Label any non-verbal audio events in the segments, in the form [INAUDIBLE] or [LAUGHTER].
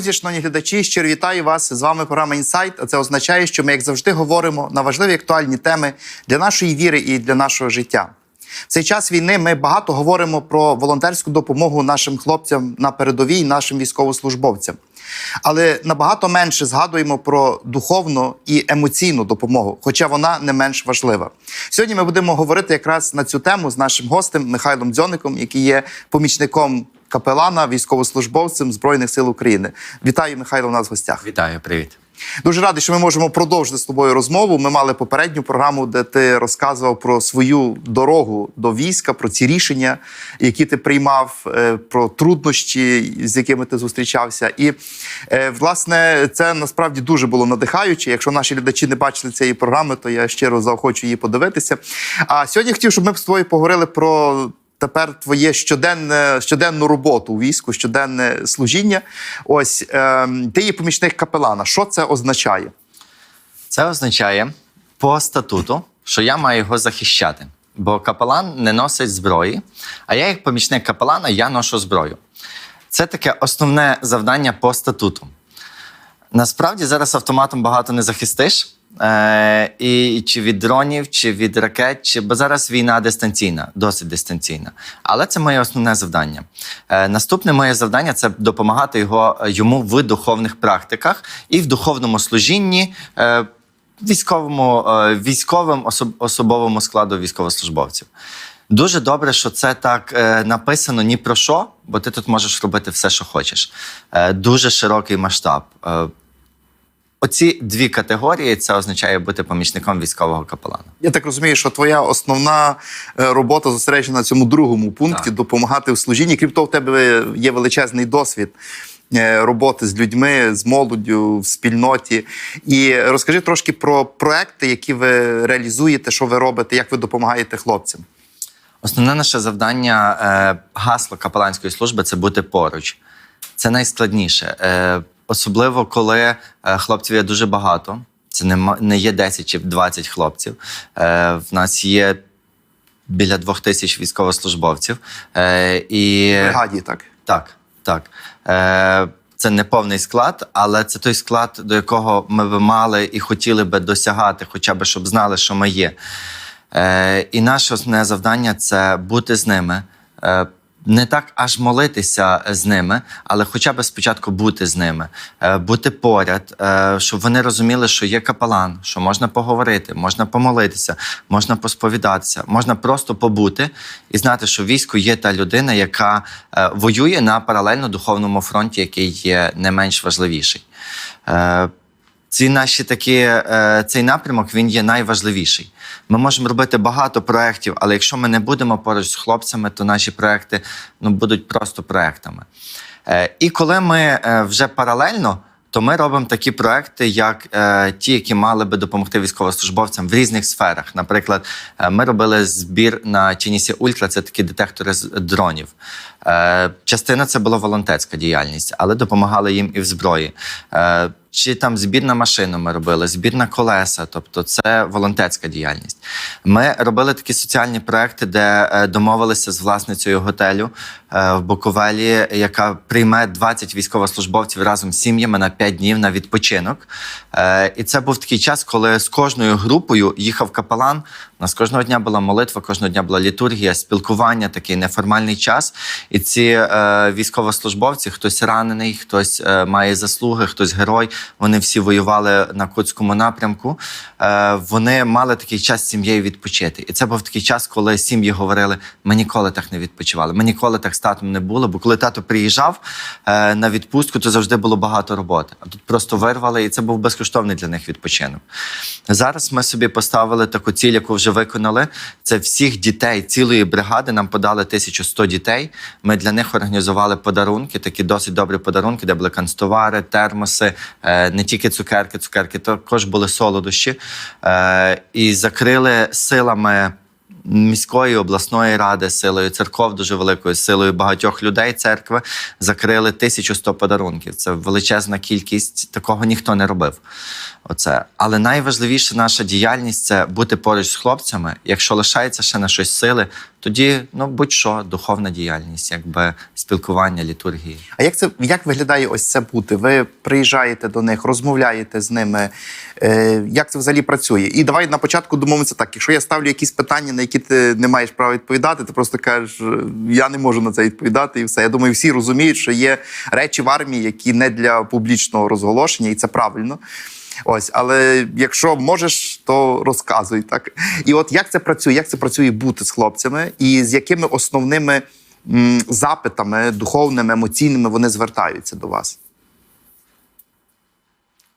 друзі, шановні глядачі, щиро вітаю вас. З вами програма Інсайт. Це означає, що ми, як завжди, говоримо на важливі актуальні теми для нашої віри і для нашого життя. В цей час війни ми багато говоримо про волонтерську допомогу нашим хлопцям на передовій, нашим військовослужбовцям. Але набагато менше згадуємо про духовну і емоційну допомогу, хоча вона не менш важлива. Сьогодні ми будемо говорити якраз на цю тему з нашим гостем Михайлом Дзьоником, який є помічником капелана, військовослужбовцем Збройних сил України. Вітаю, Михайло, у нас в гостях. Вітаю, привіт. Дуже радий, що ми можемо продовжити з тобою розмову. Ми мали попередню програму, де ти розказував про свою дорогу до війська, про ці рішення, які ти приймав, е, про труднощі, з якими ти зустрічався. І е, власне це насправді дуже було надихаюче. Якщо наші глядачі не бачили цієї програми, то я щиро заохочу її подивитися. А сьогодні хотів, щоб ми з тобою поговорили про тепер твоє щоденне щоденну роботу у війську, щоденне служіння. Ось е, ти є помічник капелана. Що це означає? Це означає по статуту, що я маю його захищати. Бо капелан не носить зброї, а я, як помічник капелана, я ношу зброю. Це таке основне завдання по статуту. Насправді зараз автоматом багато не захистиш. Е, і чи від дронів, чи від ракет, чи бо зараз війна дистанційна, досить дистанційна. Але це моє основне завдання. Е, наступне моє завдання це допомагати його йому в духовних практиках і в духовному служінні. Е, Військовому е, військовим особ, особовому складу військовослужбовців. Дуже добре, що це так е, написано ні про що, бо ти тут можеш робити все, що хочеш. Е, дуже широкий масштаб. Оці дві категорії це означає бути помічником військового капелана. Я так розумію, що твоя основна е, робота зосереджена на цьому другому пункті Так. допомагати в служінні. Крім того, в тебе є величезний досвід. е, Роботи з людьми, з молоддю в спільноті, і розкажи трошки про проекти, які ви реалізуєте, що ви робите, як ви допомагаєте хлопцям. Основне наше завдання, е, гасло капеланської служби це бути поруч. Це найскладніше. Особливо, коли е, хлопців є дуже багато. Це не, не є 10 чи 20 хлопців. Е, в нас є біля двох тисяч військовослужбовців. Е, і... Бригаді, так. Так, так. Е, це не повний склад, але це той склад, до якого ми би мали і хотіли би досягати, хоча б щоб знали, що ми є. Е, і наше основне завдання це бути з ними. Е, не так аж молитися з ними, але хоча б спочатку бути з ними, е, бути поряд, е, щоб вони розуміли, що є капелан, що можна поговорити, можна помолитися, можна посповідатися, можна просто побути і знати, що в війську є та людина, яка е, воює на паралельно духовному фронті, який є не менш важливіший. Ці наші такі, е, цей напрямок він є найважливіший. Ми можемо робити багато проєктів, але якщо ми не будемо поруч з хлопцями, то наші проекти ну, будуть просто проектами. Е, і коли ми е, вже паралельно, то ми робимо такі проекти, як ті, які мали би допомогти військовослужбовцям в різних сферах. Наприклад, ми робили збір на Тінісі Ультра, це такі детектори з дронів. Е, частина це була волонтерська діяльність, але допомагали їм і в зброї. Е, чи там збір на машину ми робили, збір на колеса, тобто це волонтерська діяльність. Ми робили такі соціальні проекти, де е, домовилися з власницею готелю в Буковелі, яка прийме 20 військовослужбовців разом з сім'ями на 5 днів на відпочинок. І це був такий час, коли з кожною групою їхав капелан. У нас кожного дня була молитва, кожного дня була літургія, спілкування, такий неформальний час. І ці е, військовослужбовці, хтось ранений, хтось е, має заслуги, хтось герой. Вони всі воювали на Кутському напрямку. Е, вони мали такий час сім'єю відпочити. І це був такий час, коли сім'ї говорили: ми ніколи так не відпочивали. Ми ніколи так з татом не було. Бо коли тато приїжджав е, на відпустку, то завжди було багато роботи. А тут просто вирвали, і це був безкоштовний для них відпочинок. Зараз ми собі поставили таку ціль, яку вже виконали. Це всіх дітей цілої бригади. Нам подали 1100 дітей. Ми для них організували подарунки, такі досить добрі подарунки, де були канцтовари, термоси, е, не тільки цукерки, цукерки, також були солодощі. Е, І закрили силами. Міської обласної ради силою церков дуже великою силою багатьох людей церкви закрили 1100 подарунків. Це величезна кількість. Такого ніхто не робив. Оце. Але найважливіша наша діяльність це бути поруч з хлопцями. Якщо лишається ще на щось сили, тоді ну будь-що, духовна діяльність, якби спілкування, літургії. А як це як виглядає ось це бути? Ви приїжджаєте до них, розмовляєте з ними. Е, як це взагалі працює? І давай на початку домовимося так: якщо я ставлю якісь питання, на які ти не маєш права відповідати, ти просто кажеш, «Е, я не можу на це відповідати, і все. Я думаю, всі розуміють, що є речі в армії, які не для публічного розголошення, і це правильно. Ось, але якщо можеш, то розказуй так. І от як це працює? Як це працює бути з хлопцями, і з якими основними м, запитами, духовними, емоційними вони звертаються до вас?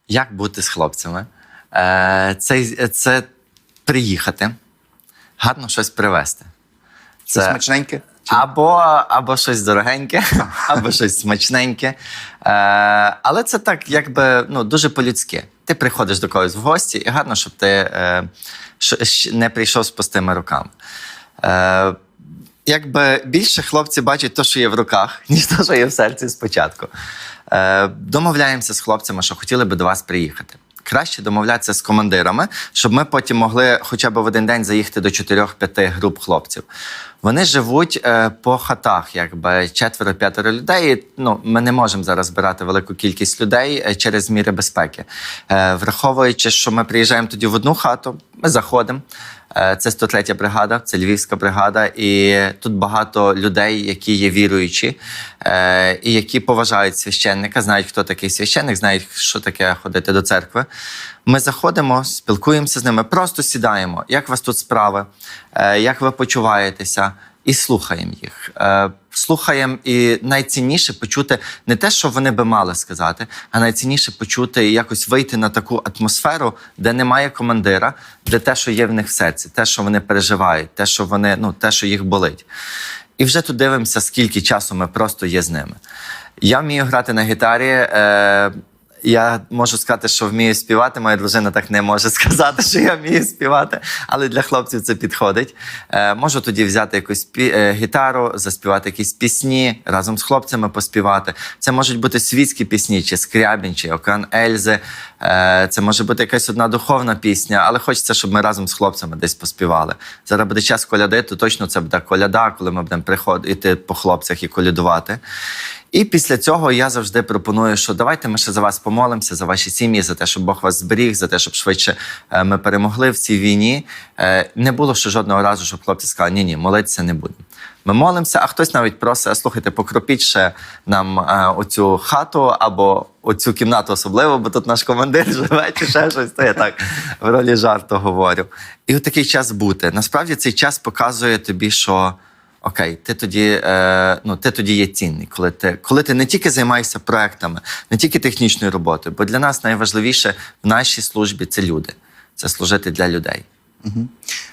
Як бути з хлопцями? Е, це, це приїхати, гарно щось привезти. Щось смачненьке? Або, або щось дорогеньке, [LAUGHS] або щось смачненьке. Е, але це так, якби ну, дуже по-людськи. Ти приходиш до когось в гості, і гарно, щоб ти е, не прийшов з пустими руками. Е, якби більше хлопці бачать те, що є в руках, [LAUGHS] ніж те, що є в серці спочатку. Е, домовляємося з хлопцями, що хотіли би до вас приїхати. Краще домовлятися з командирами, щоб ми потім могли хоча б в один день заїхати до 4-5 груп хлопців. Вони живуть е, по хатах, якби четверо-п'ятеро людей. Ну, ми не можемо зараз збирати велику кількість людей е, через міри безпеки. Е, враховуючи, що ми приїжджаємо тоді в одну хату, ми заходимо. Е, Це 103 бригада, це Львівська бригада, і тут багато людей, які є віруючі, е, і які поважають священника, знають, хто такий священник, знають, що таке ходити до церкви. Ми заходимо, спілкуємося з ними, просто сідаємо. Як у вас тут справи? Е, Як ви почуваєтеся? І слухаємо їх. Е, Слухаємо, і найцінніше почути не те, що вони би мали сказати, а найцінніше почути і якось вийти на таку атмосферу, де немає командира, де те, що є в них в серці, те, що вони переживають, те, що вони, ну, те, що їх болить. І вже тут дивимося, скільки часу ми просто є з ними. Я вмію грати на гітарі. Е, я можу сказати, що вмію співати. Моя дружина так не може [LAUGHS] сказати, що я вмію співати, але для хлопців це підходить. Е, можу тоді взяти якусь пі- е, гітару, заспівати якісь пісні, разом з хлопцями поспівати. Це можуть бути світські пісні, чи Скрябін, чи Океан Ельзи. Е, це може бути якась одна духовна пісня, але хочеться, щоб ми разом з хлопцями десь поспівали. Зараз буде час коляди, то точно це буде коляда, коли ми будемо приходити по хлопцях і колядувати. І після цього я завжди пропоную, що давайте ми ще за вас помолимося, за ваші сім'ї, за те, щоб Бог вас зберіг, за те, щоб швидше е, ми перемогли в цій війні. Е, Не було ще жодного разу, щоб хлопці сказали, ні, ні, молитися не будемо. Ми молимося, а хтось навіть просить, слухайте, покропіть ще нам е, оцю хату або оцю кімнату особливо, бо тут наш командир живе чи ще щось. То я так в ролі жарту говорю. І от такий час бути. Насправді цей час показує тобі, що окей, ти тоді, е, ну, ти тоді є цінний, коли ти, коли ти не тільки займаєшся проектами, не тільки технічною роботою, бо для нас найважливіше в нашій службі це люди, це служити для людей.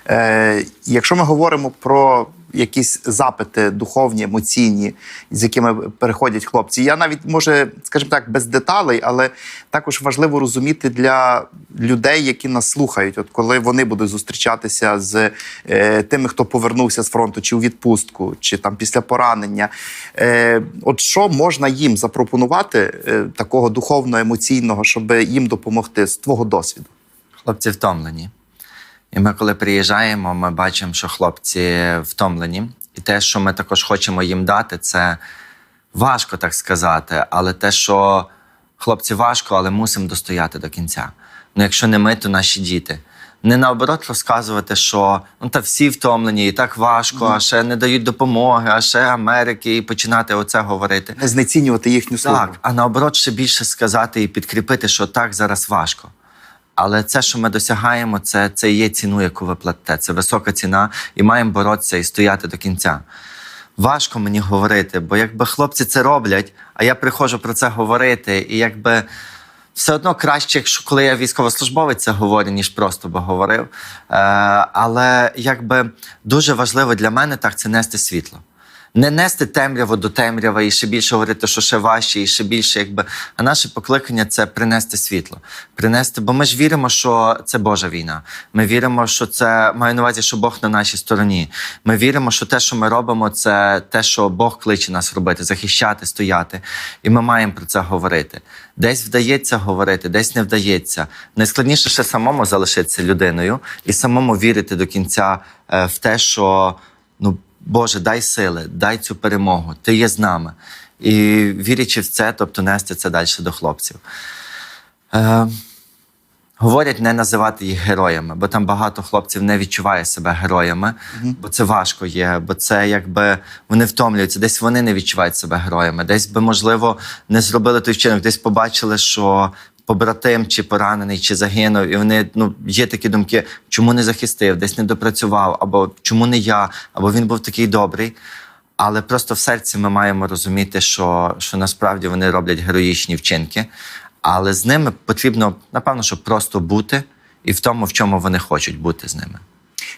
Е, якщо ми говоримо про якісь запити духовні, емоційні, з якими переходять хлопці, я навіть може, скажімо так, без деталей, але також важливо розуміти для людей, які нас слухають, от коли вони будуть зустрічатися з е, тими, хто повернувся з фронту, чи у відпустку, чи там після поранення. Е, от що можна їм запропонувати е, такого духовно-емоційного, щоб їм допомогти з твого досвіду? Хлопці втомлені. І ми, коли приїжджаємо, ми бачимо, що хлопці втомлені. І те, що ми також хочемо їм дати, це важко так сказати, але те, що хлопці важко, але мусимо достояти до кінця. Ну, якщо не ми, то наші діти. Не наоборот розказувати, що ну та всі втомлені, і так важко, а ще не дають допомоги, а ще Америки, і починати оце говорити. Не знецінювати їхню службу. Так, а наоборот, ще більше сказати і підкріпити, що так зараз важко. Але це, що ми досягаємо, це, це є ціну, яку ви платите. Це висока ціна, і маємо боротися і стояти до кінця. Важко мені говорити, бо якби хлопці це роблять, а я приходжу про це говорити, і якби все одно краще, якщо коли я військовослужбовець це говорю, ніж просто би говорив. Е, але якби дуже важливо для мене так це нести світло. Не нести темряву до темряви і ще більше говорити, що ще важче, і ще більше, якби. А наше покликання це принести світло. Принести, бо ми ж віримо, що це Божа війна. Ми віримо, що це маю на увазі, що Бог на нашій стороні. Ми віримо, що те, що ми робимо, це те, що Бог кличе нас робити, захищати, стояти. І ми маємо про це говорити. Десь вдається говорити, десь не вдається. Найскладніше ще самому залишитися людиною і самому вірити до кінця е, в те, що ну, Боже, дай сили, дай цю перемогу, ти є з нами. І вірячи в це, тобто нести це далі до хлопців. Е, Говорять не називати їх героями, бо там багато хлопців не відчуває себе героями, бо це важко є, бо це якби вони втомлюються, десь вони не відчувають себе героями, десь би, можливо, не зробили той вчинок, десь побачили, що побратим чи поранений, чи загинув, і вони ну є такі думки, чому не захистив, десь не допрацював, або чому не я, або він був такий добрий. Але просто в серці ми маємо розуміти, що, що насправді вони роблять героїчні вчинки. Але з ними потрібно, напевно, що просто бути і в тому, в чому вони хочуть бути з ними.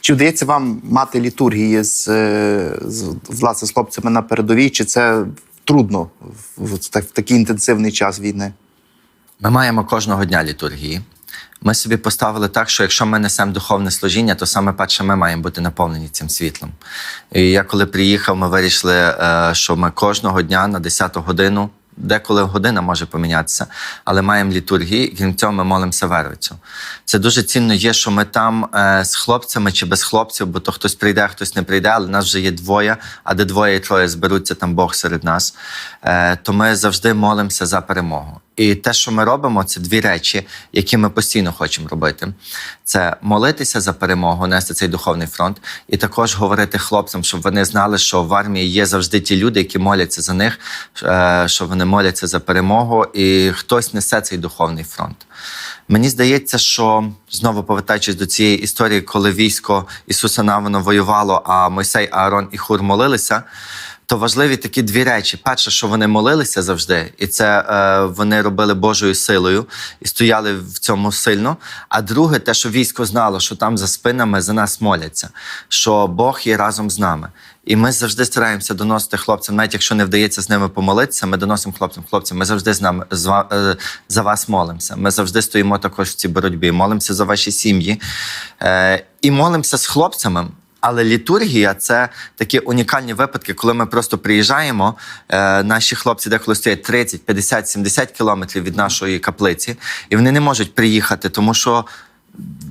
Чи вдається вам мати літургії з, е, з власне з хлопцями на передовій? Чи це трудно в, в, в такий інтенсивний час війни? Ми маємо кожного дня літургії. Ми собі поставили так, що якщо ми несемо духовне служіння, то саме перше ми маємо бути наповнені цим світлом. І я коли приїхав, ми вирішили, е, що ми кожного дня на 10 годину, деколи година може помінятися, але маємо літургії, крім цього, ми молимося вервицю. Це дуже цінно є, що ми там е, з хлопцями чи без хлопців, бо то хтось прийде, хтось не прийде, але нас вже є двоє, а де двоє і троє зберуться, там Бог серед нас. Е, то ми завжди молимося за перемогу. І те, що ми робимо, це дві речі, які ми постійно хочемо робити: це молитися за перемогу, нести цей духовний фронт, і також говорити хлопцям, щоб вони знали, що в армії є завжди ті люди, які моляться за них, е, що вони моляться за перемогу, і хтось несе цей духовний фронт. Мені здається, що знову повертаючись до цієї історії, коли військо Ісуса Навино воювало, а Мойсей, Аарон і Хур молилися. То важливі такі дві речі: перше, що вони молилися завжди, і це е, вони робили Божою силою і стояли в цьому сильно. А друге, те, що військо знало, що там за спинами за нас моляться, що Бог є разом з нами. І ми завжди стараємося доносити хлопцям, навіть якщо не вдається з ними помолитися, ми доносимо хлопцям, хлопцям, ми завжди з нами е, за вас молимося. Ми завжди стоїмо також в цій боротьбі, молимося за ваші сім'ї е, і молимося з хлопцями. Але літургія це такі унікальні випадки, коли ми просто приїжджаємо. Е, наші хлопці деколи стоять 30, 50, 70 кілометрів від нашої каплиці, і вони не можуть приїхати, тому що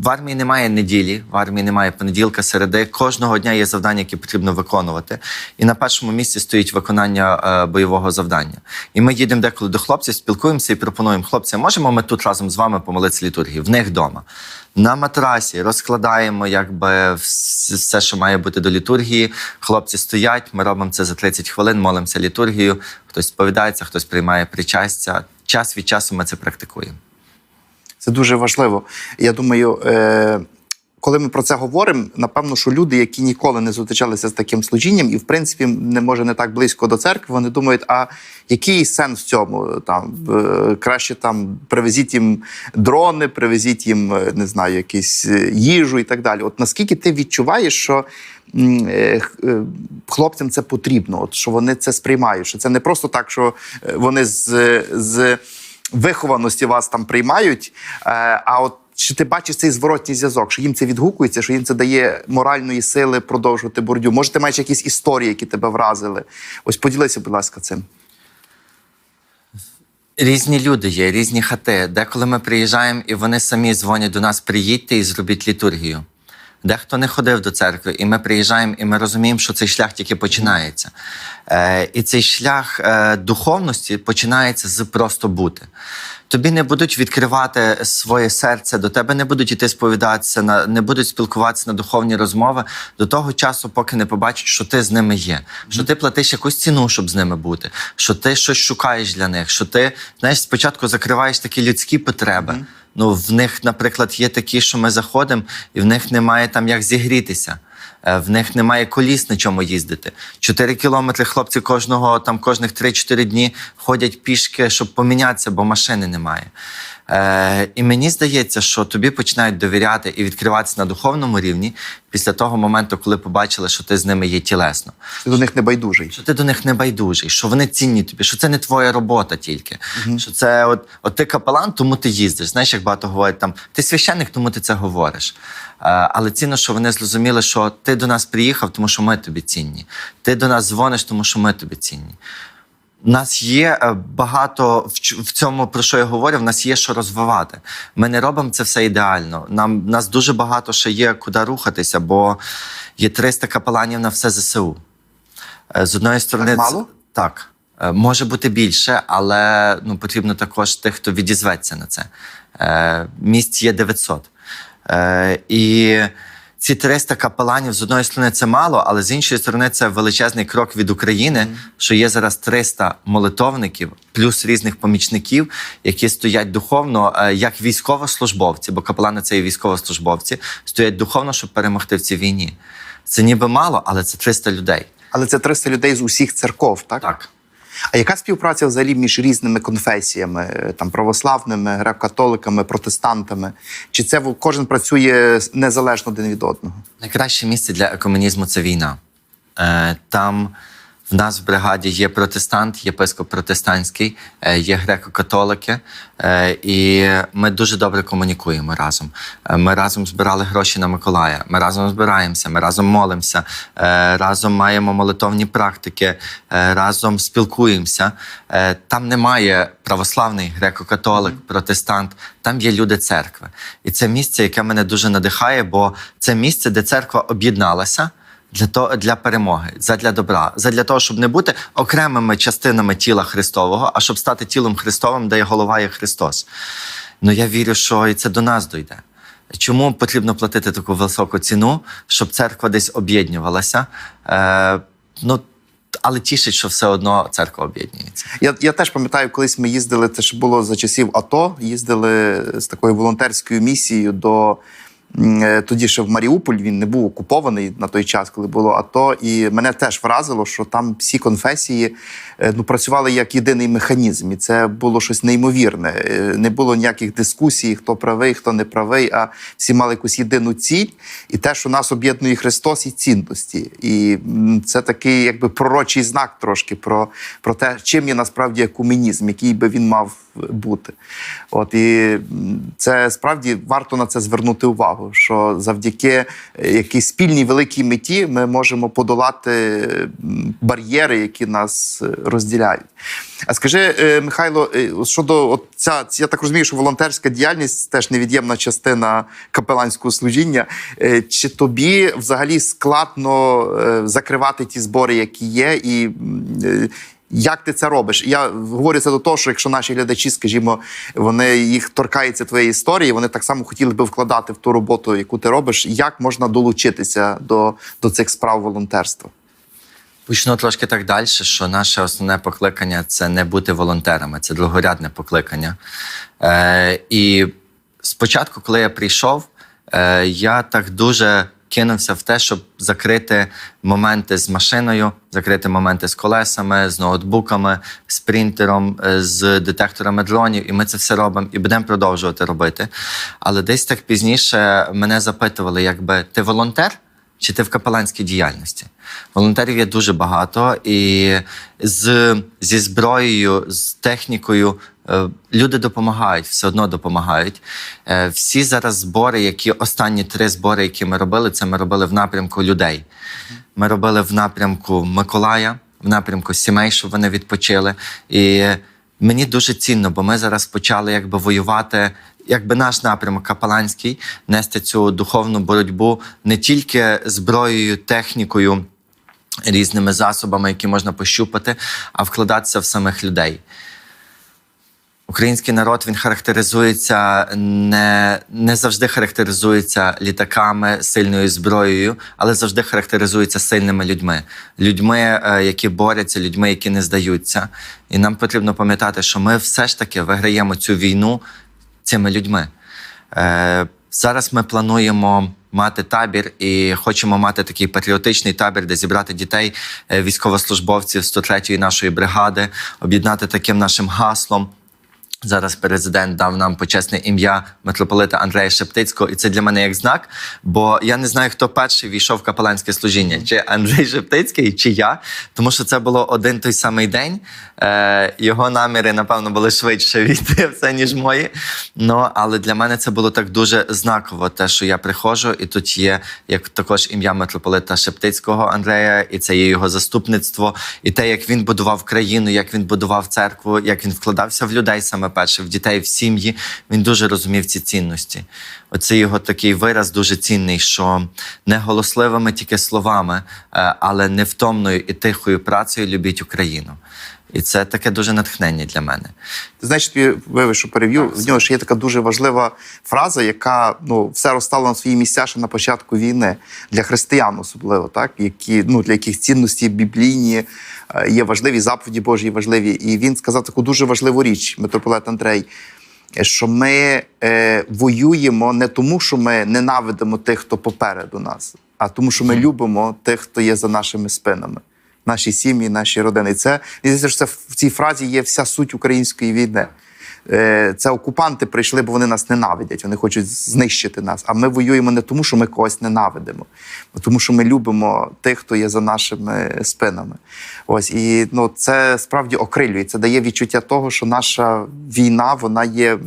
в армії немає неділі, в армії немає понеділка, середи. Кожного дня є завдання, які потрібно виконувати. І на першому місці стоїть виконання е, бойового завдання. І ми їдемо деколи до хлопців, спілкуємося і пропонуємо хлопці, можемо ми тут разом з вами помолитися літургії, в них вдома. На матрасі розкладаємо якби все, що має бути до літургії. Хлопці стоять, ми робимо це за 30 хвилин, молимося літургію. Хтось сповідається, хтось приймає причастя. Час від часу ми це практикуємо. Це дуже важливо. Я думаю, е, коли ми про це говоримо, напевно, що люди, які ніколи не зустрічалися з таким служінням, і в принципі не може не так близько до церкви, вони думають, а який сенс в цьому? Там е, краще там привезіть їм дрони, привезіть їм, е, не знаю, якісь їжу і так далі. От наскільки ти відчуваєш, що хлопцям це потрібно, от що вони це сприймають, що це не просто так, що вони з. з вихованості вас там приймають. Е, а от чи ти бачиш цей зворотній зв'язок, що їм це відгукується, що їм це дає моральної сили продовжувати боротьбу? Може, ти маєш якісь історії, які тебе вразили? Ось поділися, будь ласка, цим. Різні люди є, різні хати. Деколи ми приїжджаємо і вони самі дзвонять до нас: приїдьте і зробіть літургію. Дехто не ходив до церкви, і ми приїжджаємо, і ми розуміємо, що цей шлях тільки починається. Е, і цей шлях е, духовності починається з просто бути. Тобі не будуть відкривати своє серце, до тебе не будуть іти сповідатися, на, не будуть спілкуватися на духовні розмови до того часу, поки не побачать, що ти з ними є, що ти платиш якусь ціну, щоб з ними бути, що ти щось шукаєш для них, що ти знаєш, спочатку закриваєш такі людські потреби. Ну, в них, наприклад, є такі, що ми заходимо, і в них немає там як зігрітися. Е, В них немає коліс на чому їздити. Чотири кілометри хлопці кожного там кожних 3-4 дні ходять пішки, щоб помінятися, бо машини немає. Е, і мені здається, що тобі починають довіряти і відкриватися на духовному рівні після того моменту, коли побачили, що ти з ними є тілесно Ти до них не байдужий. що ти до них не байдужий, що вони цінні тобі, що це не твоя робота тільки. Що це от, от ти капелан, тому ти їздиш. Знаєш, як багато говорять там, ти священник, тому ти це говориш. Е, але цінно, що вони зрозуміли, що ти до нас приїхав, тому що ми тобі цінні. Ти до нас дзвониш, тому що ми тобі цінні. У нас є е, багато в цьому, про що я говорю, в нас є що розвивати. Ми не робимо це все ідеально. Нам нас дуже багато ще є куди рухатися, бо є 300 капеланів на все ЗСУ. Е, З одної сторони, Так мало? так. Е, Може бути більше, але ну, потрібно також тих, хто відізветься на це. Місць є 900. Е, і ці 300 капеланів з одної сторони це мало, але з іншої сторони це величезний крок від України, що є зараз 300 молитовників, плюс різних помічників, які стоять духовно, е, як військовослужбовці, бо капелани це і військовослужбовці, стоять духовно, щоб перемогти в цій війні. Це ніби мало, але це 300 людей. Але це 300 людей з усіх церков, так? Так. А яка співпраця взагалі між різними конфесіями, е, там православними, греко-католиками, протестантами? Чи це кожен працює незалежно один від одного? Найкраще місце для екомунізму це війна. Е, там в нас в бригаді є протестант, єпископ протестантський, е, є греко-католики, е, і ми дуже добре комунікуємо разом. Е, Ми разом збирали гроші на Миколая, ми разом збираємося, ми разом молимося, разом маємо молитовні практики, разом спілкуємося. Там немає православний, греко-католик, протестант, там є люди церкви. І це місце, яке мене дуже надихає, бо це місце, де церква об'єдналася для того для перемоги, задля добра, задля того, щоб не бути окремими частинами тіла Христового, а щоб стати тілом Христовим, де є голова є Христос. Ну я вірю, що і це до нас дойде. Чому потрібно платити таку високу ціну, щоб церква десь об'єднувалася? Е, ну, але тішить, що все одно церква об'єднується. Я, я теж пам'ятаю, колись ми їздили, це ж було за часів АТО, їздили з такою волонтерською місією до. Е, Тоді ще в Маріуполь він не був окупований на той час, коли було АТО. І мене теж вразило, що там всі конфесії е, ну, працювали як єдиний механізм. І це було щось неймовірне. Е, Не було ніяких дискусій, хто правий, хто не правий, а всі мали якусь єдину ціль. І те, що нас об'єднує Христос і цінності. І це такий якби пророчий знак трошки про, про те, чим є насправді екуменізм, який би він мав бути. От і це справді варто на це звернути увагу, що завдяки е, якійсь спільній великій меті ми можемо подолати бар'єри, які нас е, розділяють. А скажи, е, Михайло, щодо ця, я так розумію, що волонтерська діяльність теж невід'ємна частина капеланського служіння. Чи тобі взагалі складно закривати ті збори, які є, і як ти це робиш? Я говорю це до того, що якщо наші глядачі, скажімо, вони їх торкаються твоєї історії, вони так само хотіли би вкладати в ту роботу, яку ти робиш. Як можна долучитися до, до цих справ волонтерства? Почну трошки так далі, що наше основне покликання це не бути волонтерами, це другорядне покликання. Е, і спочатку, коли я прийшов, е, я так дуже кинувся в те, щоб закрити моменти з машиною, закрити моменти з колесами, з ноутбуками, з принтером, е, з детекторами дронів. І ми це все робимо і будемо продовжувати робити. Але десь так пізніше мене запитували, якби ти волонтер? чи ти в капеланській діяльності. Волонтерів є дуже багато, і з, зі зброєю, з технікою люди допомагають, все одно допомагають. Е, всі зараз збори, які останні три збори, які ми робили, це ми робили в напрямку людей. Ми робили в напрямку Миколая, в напрямку сімей, щоб вони відпочили. І мені дуже цінно, бо ми зараз почали якби воювати. Якби наш напрямок капеланський нести цю духовну боротьбу не тільки зброєю, технікою, різними засобами, які можна пощупати, а вкладатися в самих людей. Український народ він характеризується не, не завжди характеризується літаками, сильною зброєю, але завжди характеризується сильними людьми. Людьми, е, які борються, людьми, які не здаються. І нам потрібно пам'ятати, що ми все ж таки виграємо цю війну цими людьми. Е, зараз ми плануємо мати табір і хочемо мати такий патріотичний табір, де зібрати дітей, е, військовослужбовців 103-ї нашої бригади, об'єднати таким нашим гаслом. Зараз президент дав нам почесне ім'я митрополита Андрея Шептицького, і це для мене як знак. Бо я не знаю, хто перший війшов в капеланське служіння, чи Андрій Шептицький, чи я. Тому що це було один той самий день. Е, його наміри, напевно, були швидше війти в це, ніж мої. Ну, але для мене це було так дуже знаково, те, що я приходжу, і тут є як також ім'я митрополита Шептицького Андрея, і це є його заступництво, і те, як він будував країну, як він будував церкву, як він вкладався в людей саме перше, в дітей, в сім'ї. Він дуже розумів ці цінності. Оце його такий вираз дуже цінний, що не голосливими тільки словами, е, але невтомною і тихою працею любіть Україну. І це таке дуже натхнення для мене. Ти знаєш, тобі що перев'ю. В нього ще є така дуже важлива фраза, яка ну все розстало на свої місця ще на початку війни для християн, особливо, так які ну для яких цінності біблійні е, є важливі, заповіді Божі є важливі. І він сказав таку дуже важливу річ, митрополит Андрей. Що ми е, воюємо не тому, що ми ненавидимо тих, хто попереду нас, а тому, що ми любимо тих, хто є за нашими спинами, наші сім'ї, наші родини. Це здається, що це в цій фразі є вся суть української війни. Е, Це окупанти прийшли, бо вони нас ненавидять, вони хочуть знищити нас. А ми воюємо не тому, що ми когось ненавидимо, а тому, що ми любимо тих, хто є за нашими спинами. Ось і ну, це справді окрилює. Це дає відчуття того, що наша війна вона є.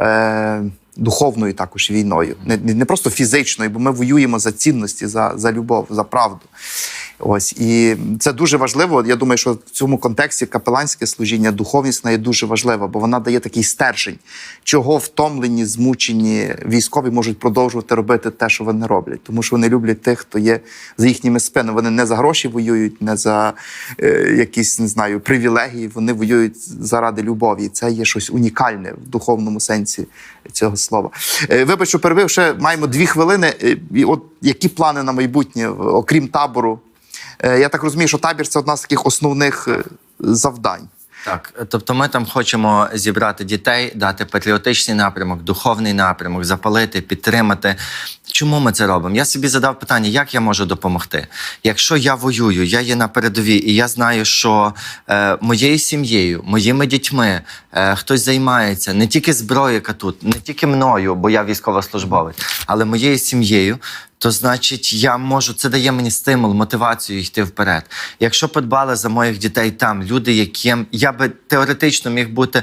Е, Духовною також війною, не, не просто фізичною, бо ми воюємо за цінності, за, за любов, за правду. Ось і це дуже важливо. Я думаю, що в цьому контексті капеланське служіння, духовність вона є дуже важлива, бо вона дає такий стержень, чого втомлені, змучені військові можуть продовжувати робити те, що вони роблять, тому що вони люблять тих, хто є за їхніми спинами. Вони не за гроші воюють, не за е, якісь не знаю привілегії. Вони воюють заради любові. Це є щось унікальне в духовному сенсі цього слова. Е, Вибач, що перебив, ще маємо дві хвилини. Е, І от які плани на майбутнє, окрім табору? Е, Я так розумію, що табір це одна з таких основних е, завдань. Так, тобто ми там хочемо зібрати дітей, дати патріотичний напрямок, духовний напрямок, запалити, підтримати. Чому ми це робимо? Я собі задав питання, як я можу допомогти. Якщо я воюю, я є на передовій, і я знаю, що е, моєю сім'єю, моїми дітьми е, хтось займається не тільки зброєю, яка тут, не тільки мною, бо я військовослужбовець, але моєю сім'єю. То значить, я можу, це дає мені стимул, мотивацію йти вперед. Якщо подбали за моїх дітей там, люди, яким я би теоретично міг бути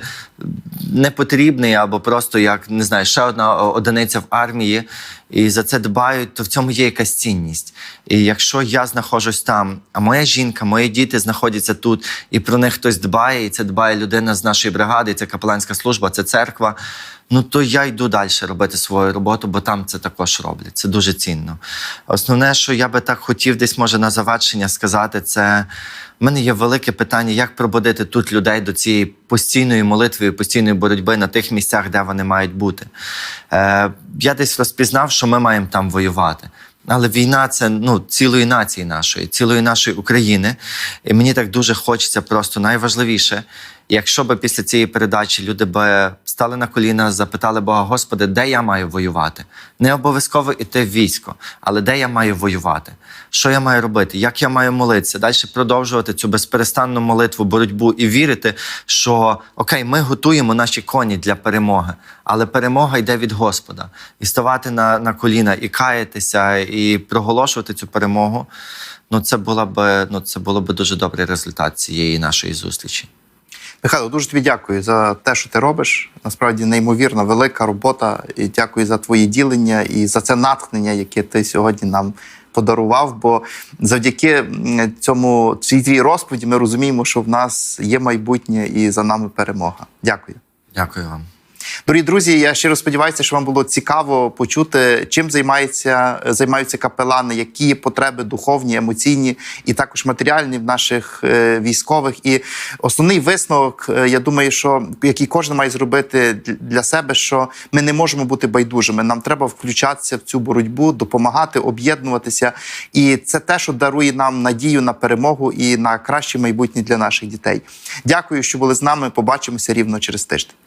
непотрібний або просто як не знаю, ще одна одиниця в армії, і за це дбають, то в цьому є якась цінність. І якщо я знаходжусь там, а моя жінка, мої діти знаходяться тут, і про них хтось дбає, і це дбає людина з нашої бригади, це капеланська служба, це церква. Ну то я йду далі робити свою роботу, бо там це також роблять. Це дуже цінно. Основне, що я би так хотів, десь може на завершення сказати, це в мене є велике питання, як пробудити тут людей до цієї постійної молитви, постійної боротьби на тих місцях, де вони мають бути. Е, я десь розпізнав, що ми маємо там воювати. Але війна це ну цілої нації нашої, цілої нашої України. І мені так дуже хочеться просто найважливіше. Якщо би після цієї передачі люди би стали на коліна, запитали Бога, Господи, де я маю воювати? Не обов'язково іти в військо, але де я маю воювати? Що я маю робити? Як я маю молитися? Далі продовжувати цю безперестанну молитву, боротьбу і вірити, що окей, ми готуємо наші коні для перемоги, але перемога йде від Господа. І ставати на, на коліна, і каятися, і проголошувати цю перемогу. Ну, це була б ну, це було б дуже добрий результат цієї нашої зустрічі. Михайло, дуже тобі дякую за те, що ти робиш. Насправді неймовірно велика робота. І дякую за твої ділення і за це натхнення, яке ти сьогодні нам подарував. Бо завдяки цьому цій твій розповіді ми розуміємо, що в нас є майбутнє і за нами перемога. Дякую. Дякую вам. Дорогі друзі, я щиро сподіваюся, що вам було цікаво почути, чим займаються, займаються капелани, які потреби духовні, емоційні і також матеріальні в наших е, військових. І основний висновок, е, я думаю, що який кожен має зробити для себе, що ми не можемо бути байдужими. Нам треба включатися в цю боротьбу, допомагати, об'єднуватися. І це те, що дарує нам надію на перемогу і на краще майбутнє для наших дітей. Дякую, що були з нами. Побачимося рівно через тиждень.